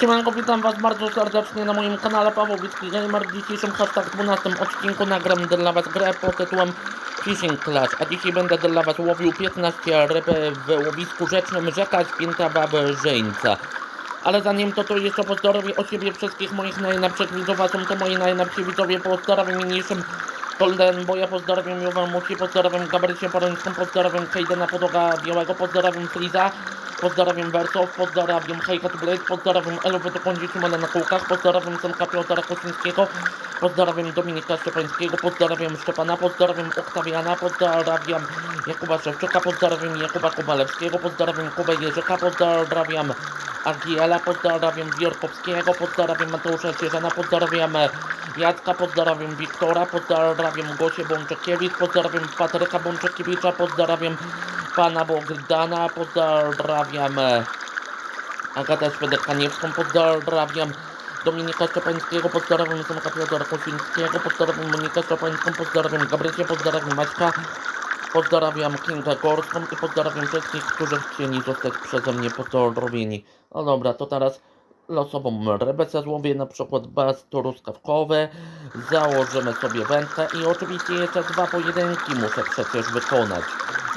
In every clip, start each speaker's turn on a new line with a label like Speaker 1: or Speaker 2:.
Speaker 1: Siemanko, witam was bardzo serdecznie na moim kanale Pawłowicki Gamer. W dzisiejszym hashtag 12 odcinku nagram dla was grę pod tytułem Fishing Clash, a dzisiaj będę dla was łowił 15 ryb w łowisku rzecznym rzeka Święta Wawrzyńca. Ale zanim to, to jeszcze pozdrowię o siebie wszystkich moich najlepszych widzów, a są to moi najlepsi widzowie. Pozdrawiam niniejszym Golden Boya, pozdrawiam Jowę Muci, pozdrawiam Gabrysię Porońską, pozdrawiam Kajdena Podoga Białego, pozdrawiam Friza, pozdrawiam Wersow, pozdrawiam Hejkat Blade, pozdrawiam Elwę do Kądzici Male na kółkach, pozdrawiam Semka Piotra Kosińskiego, pozdrawiam Dominika Szczepańskiego, pozdrawiam Szczepana, pozdrawiam Oktawiana, pozdrawiam Jakuba Szewczyka, pozdrawiam Jakuba Kubalewskiego, pozdrawiam Kubę Jerzyka, pozdrawiam Agiela, pozdrawiam Wierkowskiego, pozdrawiam Mateusza Cierzana, pozdrawiam Jacka, pozdrawiam Wiktora, pozdrawiam Gosię Bączekiewicz, pozdrawiam Patryka Bączekiewicza, pozdrawiam pana Bogdana, pozdrawiam. Agatę Szwedek-Kaniewską, pozdrawiam. Dominika Szczepańskiego, pozdrawiam. Semka Piotra Kosińskiego, pozdrawiam Monikę Szczepańską, pozdrawiam Gabrysię, pozdrawiam Maćka, pozdrawiam Kinga Gorską i pozdrawiam wszystkich, którzy chcieli zostać przeze mnie pozdrowieni. No dobra, to teraz losową rybę złowię, na przykład bas truskawkowy, założymy sobie wędkę i oczywiście jeszcze dwa pojedynki muszę przecież wykonać.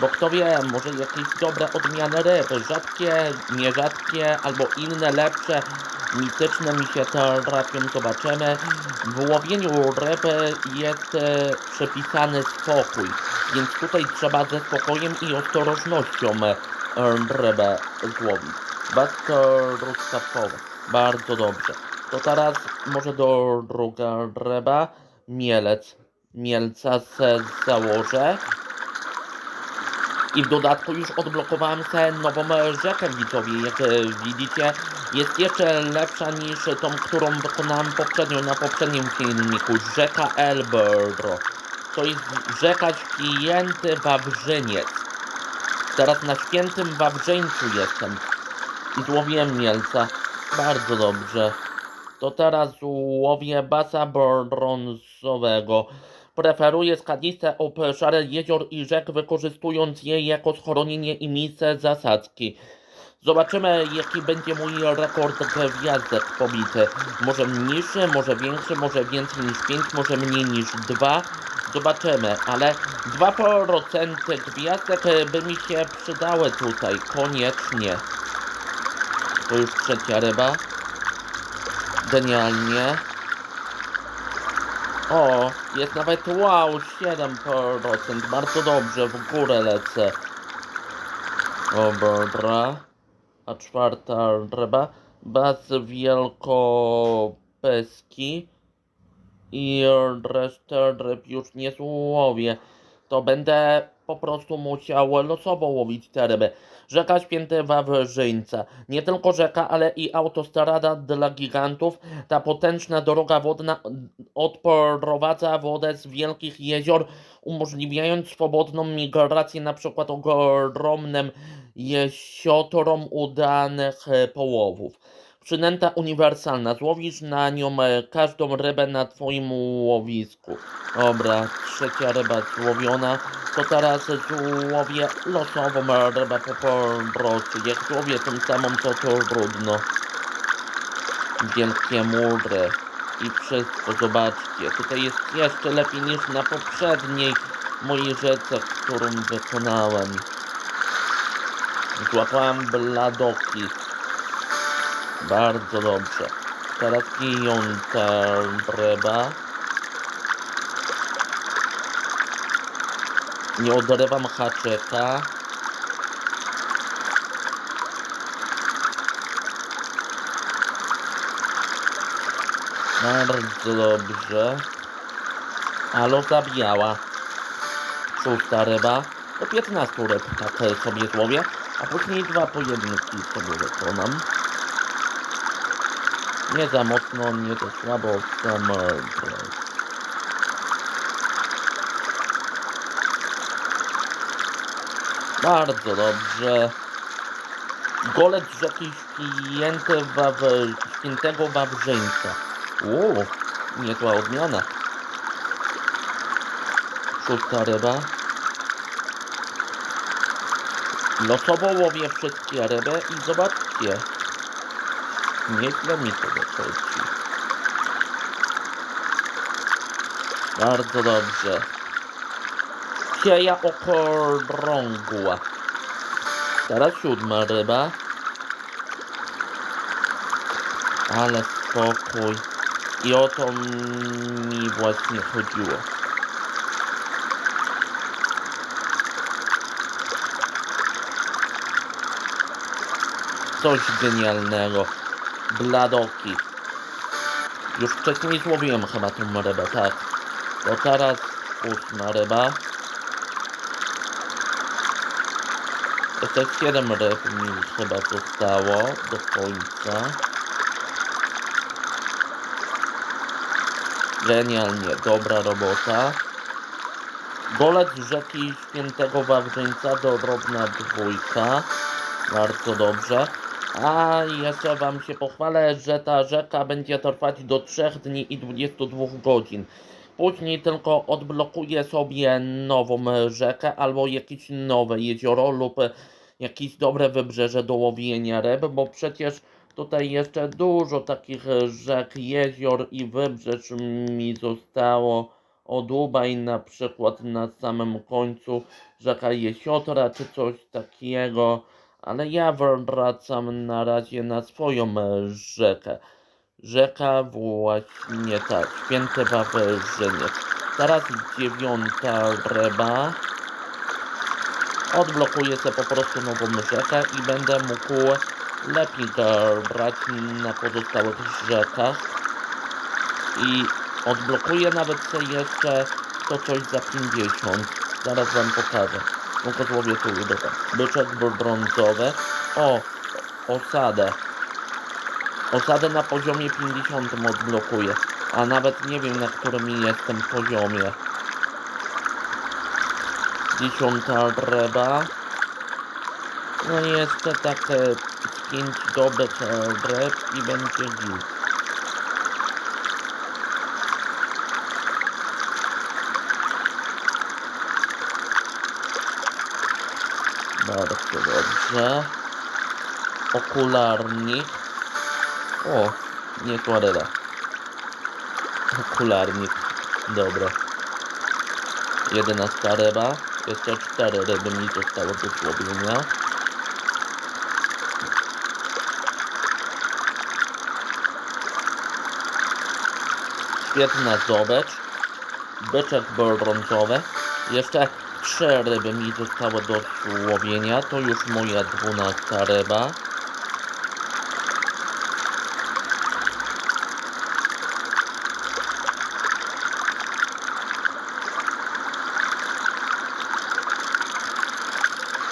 Speaker 1: Bo kto wie, może jakieś dobre odmiany ryb, rzadkie, nierzadkie albo inne lepsze, mityczne mi się trafią, zobaczymy. W łowieniu ryby jest e, przypisany spokój, więc tutaj trzeba ze spokojem i ostrożnością e, rybę złowić. Bardzo truskawkowe. Bardzo dobrze. To teraz może do druga ryba. Mielec. Mielca se założę. I w dodatku już odblokowałem sobie nową rzekę widzowie. Jak widzicie, jest jeszcze lepsza niż tą, którą wykonałem poprzednio na poprzednim filmiku. Rzeka Elbro. To jest rzeka Święty Wawrzyniec. Teraz na Świętym Wawrzyńcu jestem. I złowiłem mielca. Bardzo dobrze. To teraz łowię basa brązowego. Preferuję skaliste obszary jezior i rzek, wykorzystując je jako schronienie i miejsce zasadzki. Zobaczymy, jaki będzie mój rekord gwiazdek pobity. Może mniejszy, może większy, może więcej niż 5, może mniej niż 2. Zobaczymy, ale 2% gwiazdek by mi się przydały tutaj, koniecznie. To już trzecia ryba. Genialnie. O, jest nawet wow, 7%. Bardzo dobrze, w górę lecę. O, dobra. A czwarta ryba. Bas wielkopeski. I resztę ryb już nie złowię. To będę po prostu musiał losowo łowić te ryby. Rzeka Święty Wawrzyńca. Nie tylko rzeka, ale i autostrada dla gigantów. Ta potężna droga wodna odprowadza wodę z wielkich jezior, umożliwiając swobodną migrację na przykład ogromnym jesiotrom udanych połowów. Przynęta uniwersalna. Złowisz na nią e, każdą rybę na twoim łowisku. Dobra, trzecia ryba złowiona. To teraz złowię losową rybę po prostu. Jak złowię tą samą, to to trudno. Wielkie mury. I wszystko, zobaczcie. Tutaj jest jeszcze lepiej niż na poprzedniej mojej rzece, którą wykonałem. Złapałem bladoki. Bardzo dobrze. Teraz pijąta ryba. Nie odrywam haczyka. Bardzo dobrze. Alo zabijała. Szósta ryba. Do 15 ryb tak sobie złowię. A później dwa pojedynki sobie wykonam. Nie za mocno, nie za słabo, mądro. Bardzo dobrze. Golec rzeki święty Waw- świętego Wawrzyńca. Uuu, niezła odmiana. Szósta ryba. Losowo łowię wszystkie ryby i zobaczcie. Nieźle mi to dochodzi. Bardzo dobrze. Sieja okrągła. Teraz siódma ryba. Ale spokój. I o to mi właśnie chodziło. Coś genialnego. Bladoki. Już wcześniej złowiłem chyba tą rybę, tak. To teraz ósma ryba. Jeszcze 7 ryb mi chyba zostało do końca. Genialnie, dobra robota. Golec rzeki Świętego Wawrzyńca, drobna dwójka. Bardzo dobrze. A jeszcze wam się pochwalę, że ta rzeka będzie trwać do 3 dni i 22 godzin. Później tylko odblokuję sobie nową rzekę albo jakieś nowe jezioro lub jakieś dobre wybrzeże do łowienia ryb, bo przecież tutaj jeszcze dużo takich rzek, jezior i wybrzeż mi zostało. O Dubaj na przykład na samym końcu rzeka Jesiotra czy coś takiego, ale ja wracam na razie na swoją rzekę. Rzeka właśnie tak, Święty Wawrzyniec. Teraz dziewiąta ryba. Odblokuję sobie po prostu nową rzekę i będę mógł lepiej brać na pozostałych rzekach. I odblokuję nawet sobie jeszcze to coś za 50. Zaraz wam pokażę. Tylko złowię tu. Byczek brązowy. O, osadę. Osadę na poziomie 50 odblokuję. A nawet nie wiem na którym jestem poziomie. Dziesiąta ryba. No i jeszcze tak e, z pięć dobrych ryb i będzie git. Bardzo dobrze. Okularnik. O, niezła ryba. Okularnik. Dobra. Jedenasta ryba. Jeszcze cztery ryby mi zostało do złowienia. Świetna zdobycz. Byczek brązowy. Jeszcze trzy ryby mi zostało do złowienia. To już moja dwunasta ryba.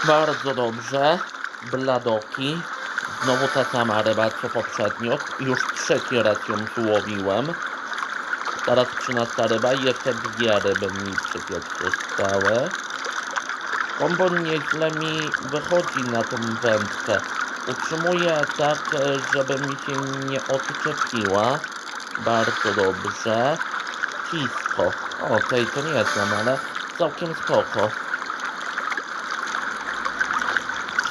Speaker 1: Bardzo dobrze. Bladoki. Znowu ta sama ryba co poprzednio. Już trzeci raz ją złowiłem. Teraz 13 ryba i jeszcze dwie ryby mi przecież zostały. Kombo nieźle mi wychodzi na tą wędkę. Utrzymuję tak, żeby mi się nie odczepiła. Bardzo dobrze. Cisko. O, tej to nie znam, ale całkiem spoko.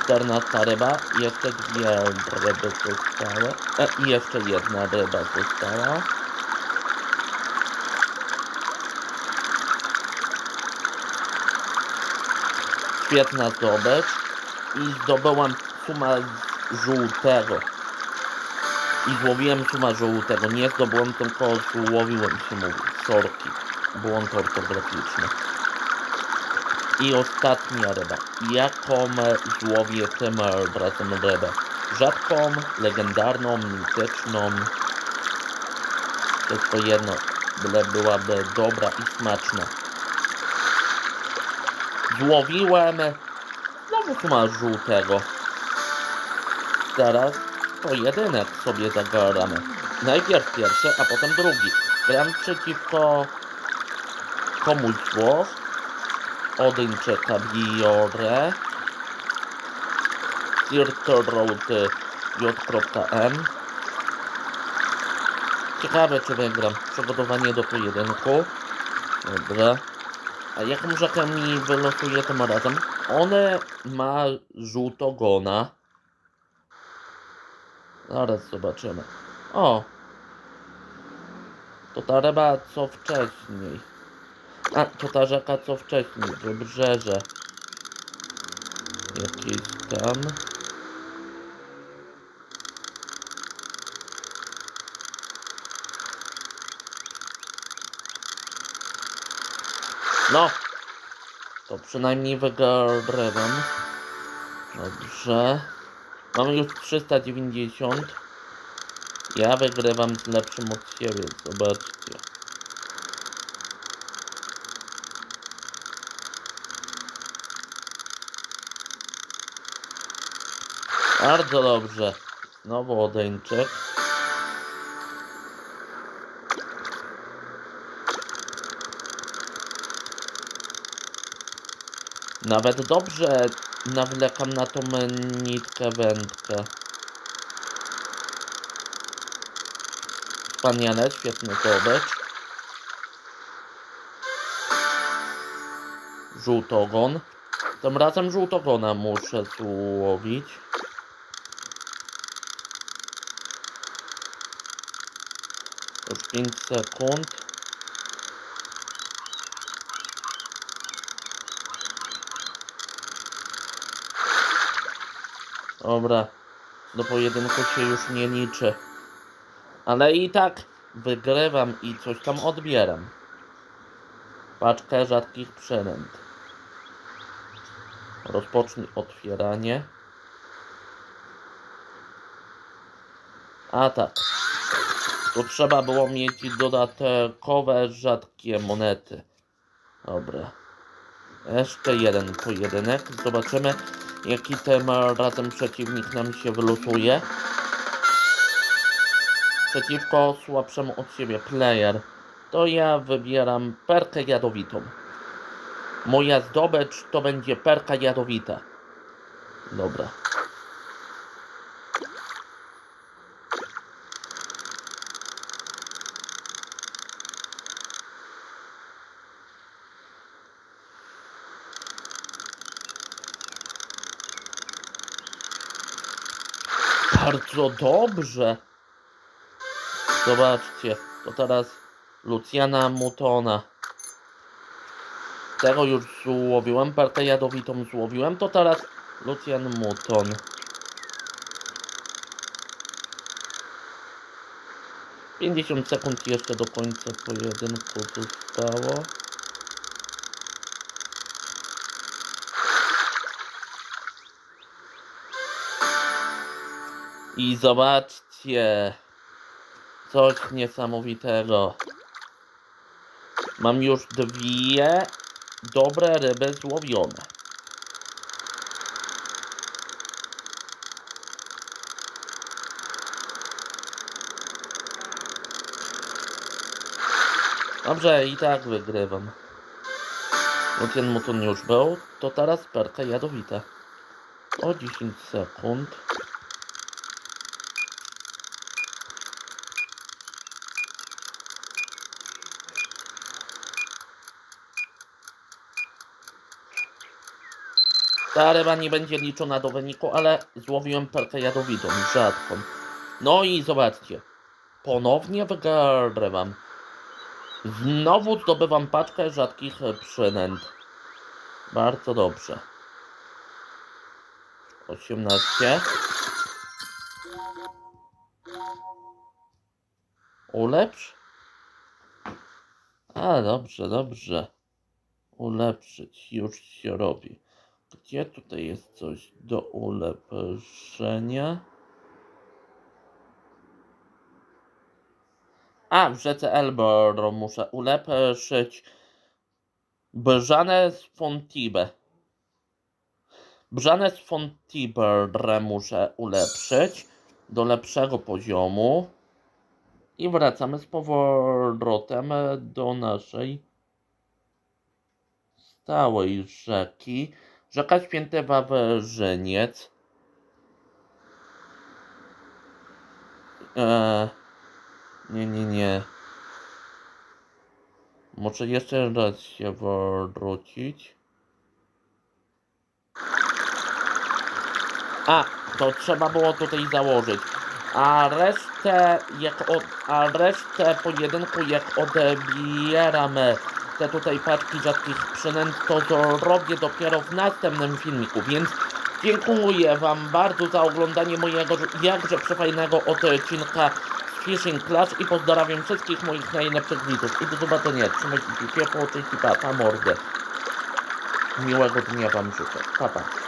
Speaker 1: 14 ryba, jeszcze dwie ryby zostały. E, I jeszcze jedna ryba została. Świetna zdobycz. I zdobyłam suma żółtego. I złowiłem suma żółtego. Nie zdobyłem, tylko złowiłem mówi. Sorki. Błąd ortograficzny. I ostatnia ryba. Jaką złowię tym razem rybę? Rzadką, legendarną, mityczną. Wszystko jedno, byle byłaby dobra i smaczna. Złowiłem znowu suma żółtego. Teraz pojedynek sobie zagramy. Najpierw pierwszy, a potem drugi. Gram przeciwko komuś Włoch. Odyńczyka Biore. J.M. Ciekawe czy wygram. Przygotowanie do pojedynku. Dobra. A jaką rzekę mi wylosuje tym razem? One ma żółtogona. Zaraz zobaczymy. O! To ta ryba co wcześniej. A, to ta rzeka co wcześniej. Wybrzeże. Jakieś tam. No! To przynajmniej wygrywam. Dobrze. Mam już 390. Ja wygrywam z lepszym od siebie, zobaczcie. Bardzo dobrze. Znowu odeńczyk. Nawet dobrze nawlekam na tą nitkę wędkę. Wspaniale, świetny zdobycz. Żółtogon. Tym razem żółtogona muszę złowić. Już 5 sekund. Dobra, do pojedynku się już nie liczy. Ale i tak wygrywam i coś tam odbieram. Paczkę rzadkich przynęt. Rozpocznij otwieranie. A tak. Tu trzeba było mieć dodatkowe rzadkie monety. Dobra. Jeszcze jeden pojedynek. Zobaczymy, jaki tym razem przeciwnik nam się wylosuje. Przeciwko słabszemu od siebie player. To ja wybieram perkę jadowitą. Moja zdobycz to będzie perka jadowita. Dobra. Bardzo dobrze. Zobaczcie, to teraz Luciana Mutona. Tego już złowiłem, partę jadowitą złowiłem, to teraz Lucian Muton. Pięćdziesiąt sekund jeszcze do końca pojedynku zostało. I zobaczcie. Coś niesamowitego. Mam już dwie dobre ryby złowione. Dobrze, i tak wygrywam. Lucian Mutun już był, to teraz perka jadowita. O 10 sekund. Ta ryba nie będzie liczona do wyniku, ale złowiłem perkę jadowitą, rzadką. No i zobaczcie. Ponownie wygrywam. Znowu zdobywam paczkę rzadkich przynęt. Bardzo dobrze. 18. Ulepsz? A, dobrze, dobrze. Ulepszyć. Już się robi. Gdzie tutaj jest coś do ulepszenia? A, w rzece Elbor muszę ulepszyć Brzane z Fontibe. Brzane z Fontibre muszę ulepszyć do lepszego poziomu. I wracamy z powrotem do naszej stałej rzeki. Rzeka Święty Wawrzyniec. Eee, nie, nie, nie. Muszę jeszcze raz się wrócić. A, to trzeba było tutaj założyć. A resztę, jak od, a resztę pojedynku, jak odbieram te tutaj paczki rzadkich przynęt, to zrobię dopiero w następnym filmiku, więc dziękuję Wam bardzo za oglądanie mojego jakże przefajnego odcinka Fishing Clash i pozdrawiam wszystkich moich najlepszych widzów i do zobaczenia, trzymajcie się ciepło, cześć i pa, pa mordę. Miłego dnia Wam życzę, pa pa.